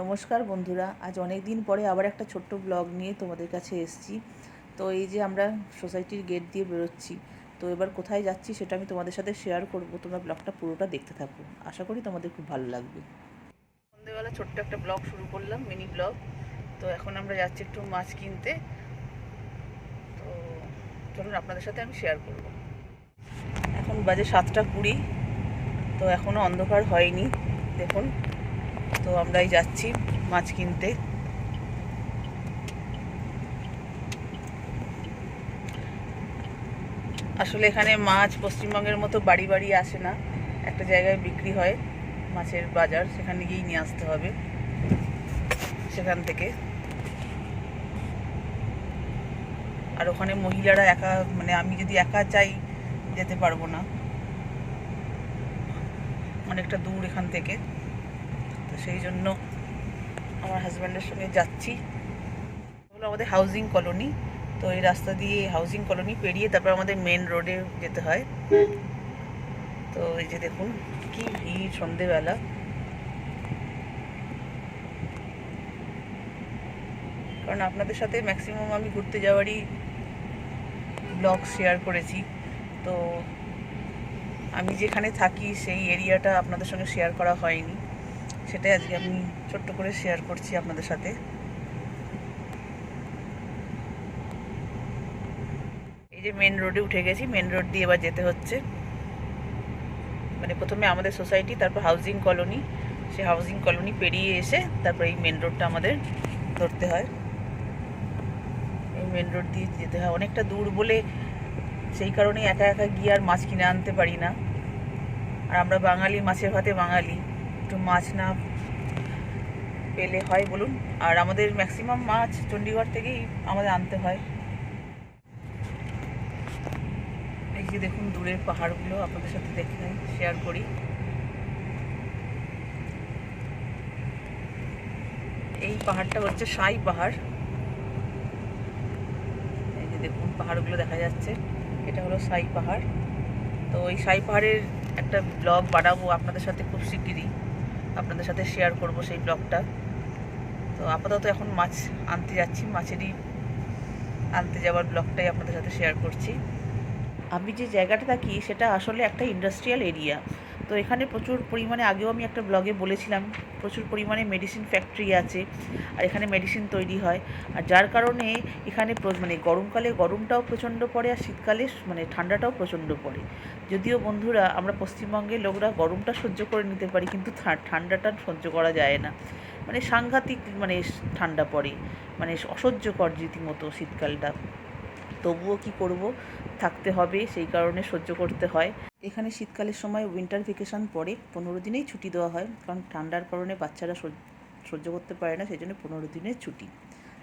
নমস্কার বন্ধুরা, আজ অনেক দিন পরে আবার একটা ছোট্ট ব্লগ নিয়ে তোমাদের কাছে এসেছি। তো এই যে আমরা সোসাইটির গেট দিয়ে বেরোচ্ছি, তো এবার কোথায় যাচ্ছি সেটা আমি তোমাদের সাথে শেয়ার করব। তোমরা ব্লগটা পুরোটা দেখতে থাকো। আশা করি তোমাদের খুব ভালো লাগবে। সন্ধ্যেবেলা ছোট্ট একটা ব্লগ শুরু করলাম মিনি ব্লগ তো এখন আমরা যাচ্ছি একটু মাছ কিনতে। তো চলুন আপনাদের সাথে আমি শেয়ার করব। এখন বাজে সাতটা কুড়ি, তো এখনও অন্ধকার হয়নি। দেখুন তো আমরাই যাচ্ছি মাছ কিনতে। আসলে এখানে মাছ পশ্চিমবঙ্গের মতো বাড়ি বাড়ি আসে না। একটা জায়গায় বিক্রি হয় মাছের বাজার, সেখানে গিয়েই নিয়ে আসতে হবে সেখান থেকে। আর ওখানে মহিলারা একা মানে আমি যদি একা চাই, যেতে পারব না। অনেকটা দূর এখান থেকে। তো সেই জন্য আমার হাজব্যান্ডের সঙ্গে যাচ্ছি। হলো আমাদের হাউজিং কলোনি তো এই রাস্তা দিয়ে হাউজিং কলোনি পেরিয়ে তারপর আমাদের মেন রোডে যেতে হয়। তো এই যে দেখুন, কি ভিড় সন্ধেবেলা। কারণ আপনাদের সাথে ম্যাক্সিমাম আমি ঘুরতে যাওয়ারই ব্লগ শেয়ার করেছি। তো আমি যেখানে থাকি, সেই এরিয়াটা আপনাদের সঙ্গে শেয়ার করা হয়নি। সেটাই আজকে আমি ছোট্ট করে শেয়ার করছি আপনাদের সাথে। এই যে মেন রোডে উঠে গেছি মেন রোড দিয়ে এবার যেতে হচ্ছে। মানে প্রথমে আমাদের সোসাইটি তারপর হাউজিং কলোনি সে হাউজিং কলোনি পেরিয়ে এসে তারপর এই মেন রোডটা আমাদের ধরতে হয়। এই মেন রোড দিয়ে যেতে হয়। অনেকটা দূর বলে সেই কারণে একা একা গিয়ে আর মাছ কিনে আনতে পারি না। আর আমরা বাঙালি, মাছের ভাতে বাঙালি। একটু মাছ না পেলে হয় বলুন। আর আমাদের ম্যাক্সিমাম মাছ চণ্ডীগড় থেকেই আমাদের আনতে হয়। এই যে দেখুন, দূরের পাহাড়গুলো আপনাদের সাথে দেখে শেয়ার করি। এই পাহাড়টা হচ্ছে সাই পাহাড়। এই যে দেখুন, পাহাড়গুলো দেখা যাচ্ছে। এটা হলো সাই পাহাড়। তো এই সাই পাহাড়ের একটা ব্লগ বানাবো আপনাদের সাথে খুব শিগগিরই। আপনাদের সাথে শেয়ার করব সেই ব্লগটা তো আপাতত এখন মাছ আনতে যাচ্ছি, মাছেরই আনতে যাওয়ার ব্লগটাই আপনাদের সাথে শেয়ার করছি। আমি যে জায়গাটা থাকি, সেটা আসলে একটা ইন্ডাস্ট্রিয়াল এরিয়া তো এখানে প্রচুর পরিমাণে, আগেও আমি একটা ব্লগে বলেছিলাম, প্রচুর পরিমাণে মেডিসিন ফ্যাক্টরি আছে আর এখানে মেডিসিন তৈরি হয়। আর যার কারণে এখানে মানে গরমকালে গরমটাও প্রচণ্ড পড়ে আর শীতকালে মানে ঠান্ডাটাও প্রচণ্ড পড়ে। যদিও বন্ধুরা, আমরা পশ্চিমবঙ্গের লোকরা গরমটা সহ্য করে নিতে পারি, কিন্তু ঠান্ডাটা সহ্য করা যায় না। মানে সাংঘাতিক মানে ঠান্ডা পড়ে। মানে অসহ্যকর রীতিমতো শীতকালটা। তবুও কি করব? থাকতে হবে, সেই কারণে সহ্য করতে হয়। এখানে শীতকালের সময় উইন্টার ভেকেশন পড়ে পনেরো দিনেই ছুটি দেওয়া হয়, কারণ ঠান্ডার কারণে বাচ্চারা সহ্য করতে পারে না সেই জন্য পনেরো দিনের ছুটি।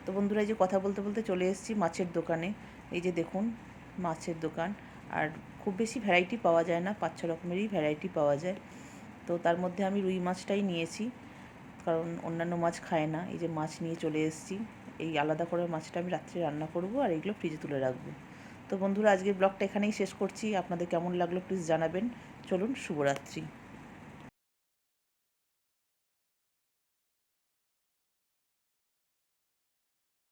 তো বন্ধুরা, এই যে কথা বলতে বলতে চলে এসেছি মাছের দোকানে। এই যে দেখুন, মাছের দোকান। আর খুব বেশি ভ্যারাইটি পাওয়া যায় না পাঁচ ছ রকমেরই ভ্যারাইটি পাওয়া যায়। তো তার মধ্যে আমি রুই মাছটাই নিয়েছি, কারণ অন্যান্য মাছ খায় না। এই যে মাছ নিয়ে চলে এসেছি। এই আলাদা করে মাছটা আমি রাত্রে রান্না করব আর এগুলো ফ্রিজে তুলে রাখব। তো বন্ধুরা, আজকের ব্লগটা এখানেই শেষ করছি। আপনাদের কেমন লাগল প্লিজ জানাবেন। চলুন, শুভরাত্রি।